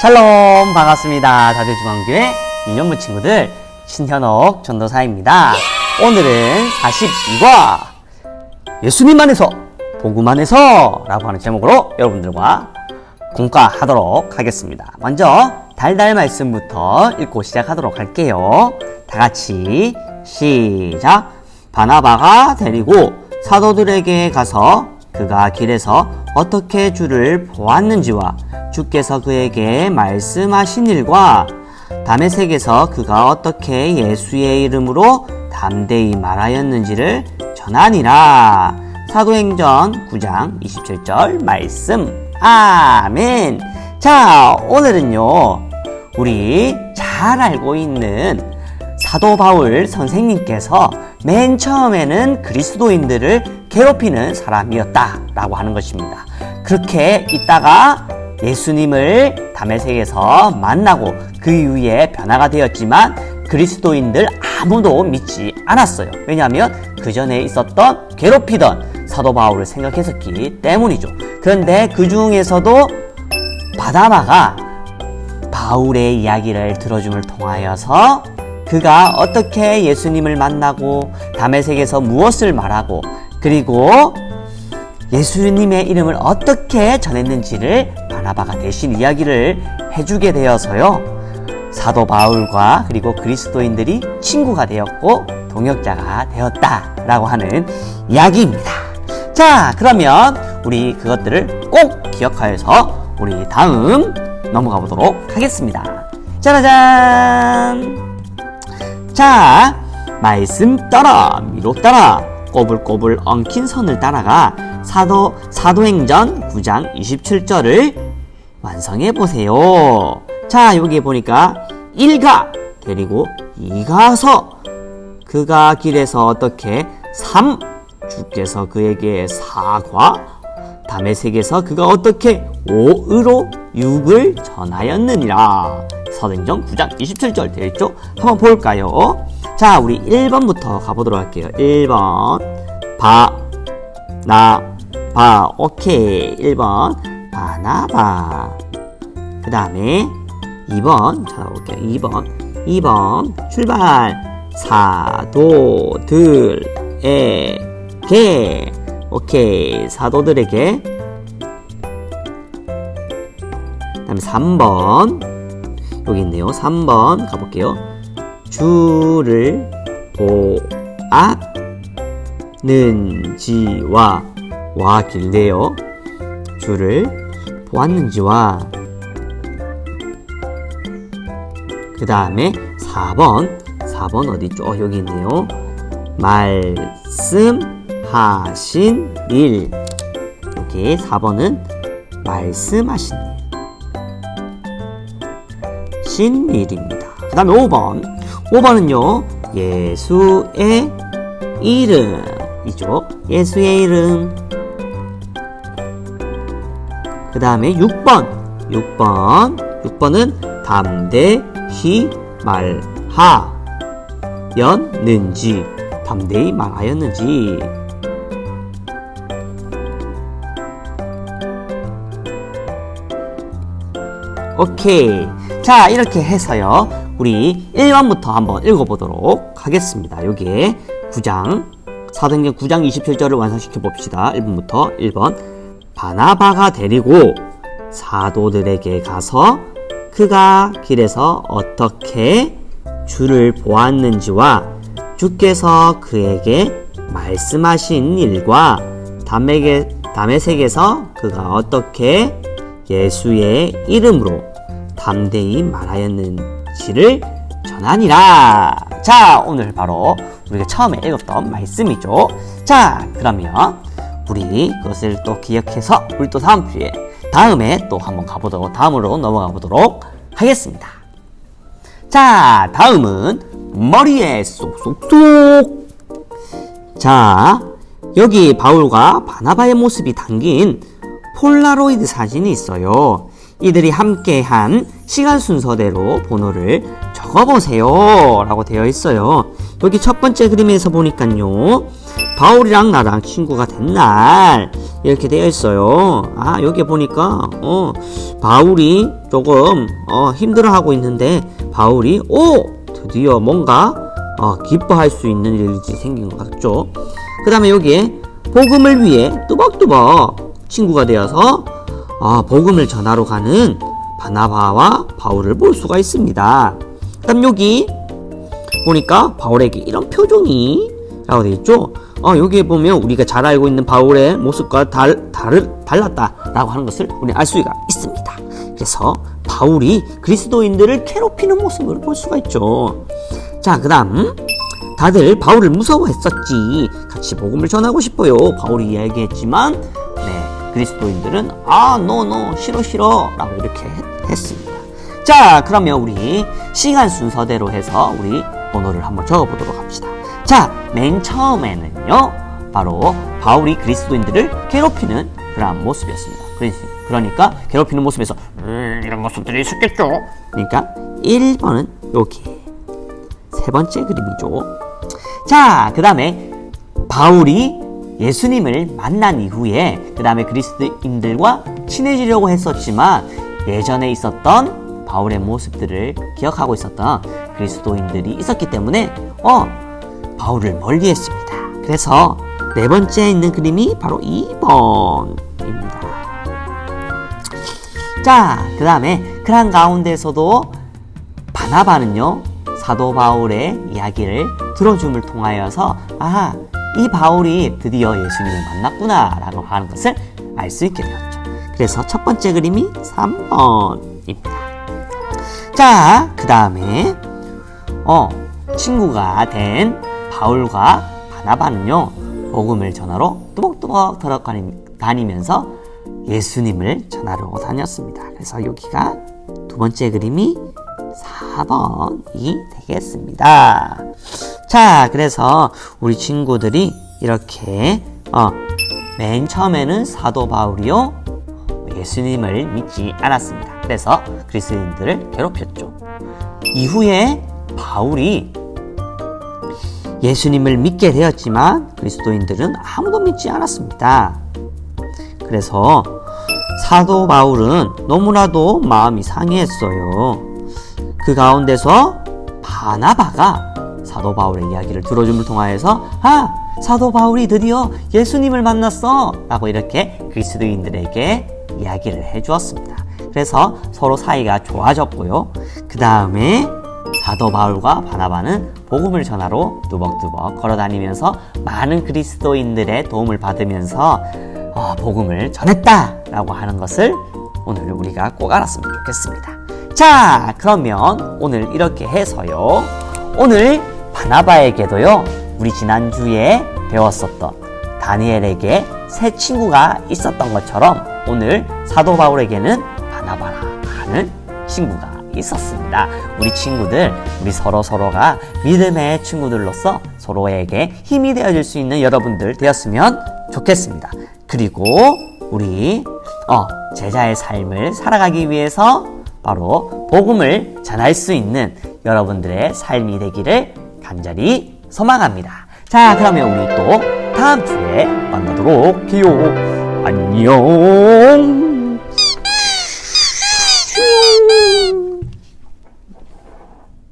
샬롬 반갑습니다. 다대중앙교회 유년부 친구들 신현옥 전도사입니다. 오늘은 42과 예수님 안에서 복음 안에서 라고 하는 제목으로 여러분들과 공과하도록 하겠습니다. 먼저 달달 말씀부터 읽고 시작하도록 할게요. 다 같이 시작. 바나바가 데리고 사도들에게 가서 그가 길에서 어떻게 주를 보았는지와 주께서 그에게 말씀하신 일과 담에색에서 그가 어떻게 예수의 이름으로 담대히 말하였는지를 전하니라. 사도행전 9장 27절 말씀. 아멘. 자, 오늘은요, 우리 잘 알고 있는 사도 바울 선생님께서 맨 처음에는 그리스도인들을 괴롭히는 사람이었다라고 하는 것입니다. 그렇게 있다가 예수님을 담에색에서 만나고 그 이후에 변화가 되었지만 그리스도인들 아무도 믿지 않았어요. 왜냐하면 그 전에 있었던 괴롭히던 사도 바울을 생각했었기 때문이죠. 그런데 그 중에서도 바다마가 바울의 이야기를 들어줌을 통하여서 그가 어떻게 예수님을 만나고 담에색에서 무엇을 말하고 그리고 예수님의 이름을 어떻게 전했는지를 바나바가 대신 이야기를 해주게 되어서요. 사도 바울과 그리고 그리스도인들이 친구가 되었고 동역자가 되었다라고 하는 이야기입니다. 자, 그러면 우리 그것들을 꼭 기억하여서 우리 다음 넘어가 보도록 하겠습니다. 짜라잔! 자, 말씀 따라 미로 따라 꼬불꼬불 엉킨 선을 따라가 사도 사도행전 9장 27절을 완성해 보세요. 자, 여기 보니까 일가 데리고 이가서 그가 길에서 어떻게 삼 주께서 그에게 사과 담에색에서 그가 어떻게 오으로 육을 전하였느니라. 사도행전 9장 27절 되어 있죠? 한번 볼까요? 자, 우리 1번부터 가보도록 할게요. 1번 바, 나, 바. 오케이. 1번 바나바. 그 다음에 2번 찾아볼게요. 2번 2번 출발 사도들에게 오케이 사도들에게 그 다음에 3번 여기 있네요 3번 가볼게요 주를 보았는지와 와 길네요? 주를 보았는지와 그 다음에 4번 4번 어디있죠? 어, 여기 있네요. 말씀하신 일. 여기 4번은 말씀하신 일. 신 일입니다. 그 다음에 5번. 5번은요 예수의 이름이죠 예수의 이름 그 다음에 6번. 6번. 6번은 담대히 말하였는지. 담대히 말하였는지. 오케이. 자 이렇게 해서요. 우리 1번부터 한번 읽어보도록 하겠습니다. 여기에 9장 사도행전 9장 27절을 완성시켜 봅시다. 1번부터 1번 바나바가 데리고 사도들에게 가서 그가 길에서 어떻게 주를 보았는지와 주께서 그에게 말씀하신 일과 담에게, 담에색에서 그가 어떻게 예수의 이름으로 담대히 말하였는지를 전하니라. 자, 오늘 바로 우리가 처음에 읽었던 말씀이죠. 자, 그러면 우리 그것을 또 기억해서 우리 또 다음 주에 다음에 또 한번 가보도록 다음으로 넘어가 보도록 하겠습니다. 자, 다음은 머리에 쏙쏙쏙. 자, 여기 바울과 바나바의 모습이 담긴 폴라로이드 사진이 있어요. 이들이 함께한 시간 순서대로 번호를 적어보세요. 라고 되어 있어요. 여기 첫 번째 그림에서 보니까요. 바울이랑 나랑 친구가 된 날. 이렇게 되어 있어요. 아, 여기 보니까, 어, 바울이 조금, 어, 힘들어하고 있는데, 바울이, 오! 드디어 뭔가, 어, 기뻐할 수 있는 일이 생긴 것 같죠. 그 다음에 여기에, 복음을 위해 뚜벅뚜벅 친구가 되어서, 어, 복음을 전하러 가는 바나바와 바울을 볼 수가 있습니다. 그다음 여기 보니까 바울에게 이런 표정이 라고 되어 있죠. 어, 여기에 보면 우리가 잘 알고 있는 바울의 모습과 달, 다르, 달랐다라고 하는 것을 우리 알 수가 있습니다. 그래서 바울이 그리스도인들을 괴롭히는 모습을 볼 수가 있죠. 자, 그 다음 다들 바울을 무서워했었지. 같이 복음을 전하고 싶어요. 바울이 이야기했지만 네, 그리스도인들은 아, 노, 노, 싫어, 싫어 라고 이렇게 했, 했습니다. 자, 그러면 우리 시간 순서대로 해서 우리 번호를 한번 적어보도록 합시다. 자, 맨 처음에는요, 바로 바울이 그리스도인들을 괴롭히는 그러한 모습이었습니다. 그러니- 그러니까 괴롭히는 모습에서 음, 이런 모습들이 있었겠죠. 그러니까 1번은 여기 세 번째 그림이죠. 자, 그 다음에 바울이 예수님을 만난 이후에 그 다음에 그리스도인들과 친해지려고 했었지만 예전에 있었던 바울의 모습들을 기억하고 있었던 그리스도인들이 있었기 때문에 어 바울을 멀리했습니다. 그래서 네 번째에 있는 그림이 바로 2번입니다. 자, 그 다음에 그런 가운데서도 바나바는요 사도 바울의 이야기를 들어줌을 통하여서 아, 이 바울이 드디어 예수님을 만났구나라고 하는 것을 알 수 있게 되었죠. 그래서 첫 번째 그림이 3번입니다. 자, 그 다음에 어, 친구가 된 바울과 바나바는요 복음을 전하러 뚜벅뚜벅 돌아다니면서 예수님을 전하러 다녔습니다. 그래서 여기가 두 번째 그림이 4번이 되겠습니다. 자, 그래서 우리 친구들이 이렇게 어, 맨 처음에는 사도 바울이요 예수님을 믿지 않았습니다. 그래서 그리스도인들을 괴롭혔죠. 이후에 바울이 예수님을 믿게 되었지만 그리스도인들은 아무도 믿지 않았습니다. 그래서 사도 바울은 너무나도 마음이 상해했어요. 그 가운데서 바나바가 사도 바울의 이야기를 들어줌을 통하여서 아 사도 바울이 드디어 예수님을 만났어 라고 이렇게 그리스도인들에게 이야기를 해주었습니다. 그래서 서로 사이가 좋아졌고요. 그 다음에 사도 바울과 바나바는 복음을 전하러 뚜벅뚜벅 걸어다니면서 많은 그리스도인들의 도움을 받으면서 어, 복음을 전했다라고 하는 것을 오늘 우리가 꼭 알았으면 좋겠습니다. 자, 그러면 오늘 이렇게 해서요. 오늘 바나바에게도요. 우리 지난주에 배웠었던 다니엘에게 새 친구가 있었던 것처럼 오늘 사도 바울에게는 바나바라 하는 친구가 있었습니다. 우리 친구들, 우리 서로 서로가 믿음의 친구들로서 서로에게 힘이 되어줄 수 있는 여러분들 되었으면 좋겠습니다. 그리고 우리 어, 제자의 삶을 살아가기 위해서 바로 복음을 전할 수 있는 여러분들의 삶이 되기를 간절히 소망합니다. 자, 그러면 우리 또 다음 주에 만나도록 해요. 안녕.